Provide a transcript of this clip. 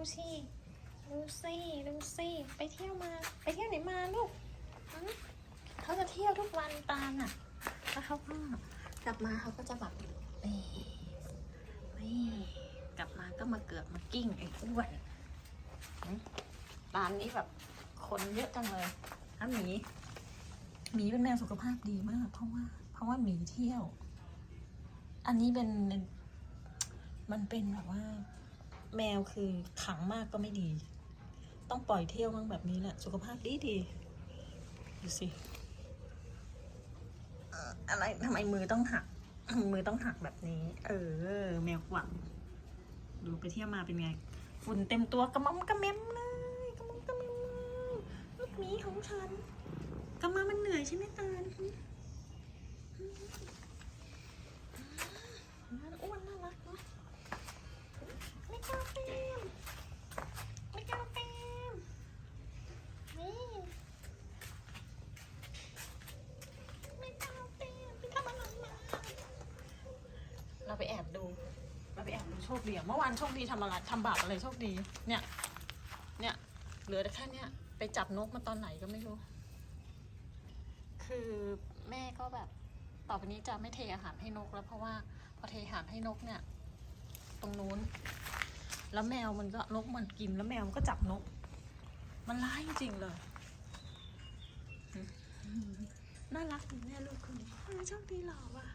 ูสิดูสิดูสิไปเที่ยวมา ไปเที่ยวไหนมาลูกเขาจะเที่ยวทุกวันตาลอะ แล้วเขาก็กลับมาเขาก็จะแบบนี่นี่กลับมาก็มาเกือกมากิ้งไอ้อ้วนหืมร้านนี้แบบคนเยอะจังเลยถ้าหมีหมีเป็นแมวสุขภาพดีมากเพราะว่า เพราะว่าหมีเที่ยว อันนี้เป็นมันเป็นแบบว่า แมวคือขังมากก็ไม่ดี ต้องปล่อยเที่ยวมั่งแบบนี้แหละ สุขภาพดีดีดูสิอะไรทำไมมือต้องหัก มือต้องหักแบบนี้ เออ แมวขวัญดูไปเที่ยวมาเป็นไง ฝุ่นเต็มตัวกระมอมกระเม็มเลยกระมอมกระเม็มเลยลูกหมีของฉันกระมามันเหนื่อยใช่ไหมตาลหึมันอ้วนน่ารักเนอะไม่กล้าเต็มไม่กล้าเต็มนี่ไม่กล้าเต็มไปทำอะไรมา เราไปแอบดูเราไปแอบดูโชคดีอะเมื่อวานโชคดีทำอะไรทำบาปอะไรโชคดี เนี่ย เนี่ยเหลือแต่แค่เนี้ยไปจับนกมาตอนไหนก็ไม่รู้ คือแม่ก็แบบต่อไปนี้จะไม่เทอาหารให้นกแล้วเพราะว่าพอเทอาหารให้นกเนี่ย ตรงนู้น แล้วแมวมันก็นกมันกินแล้วแมวมันก็จับนก มันร้ายจริงเลยน่ารักดีแม่ลูกคนนี้เออโชคดีหล่อว่ะ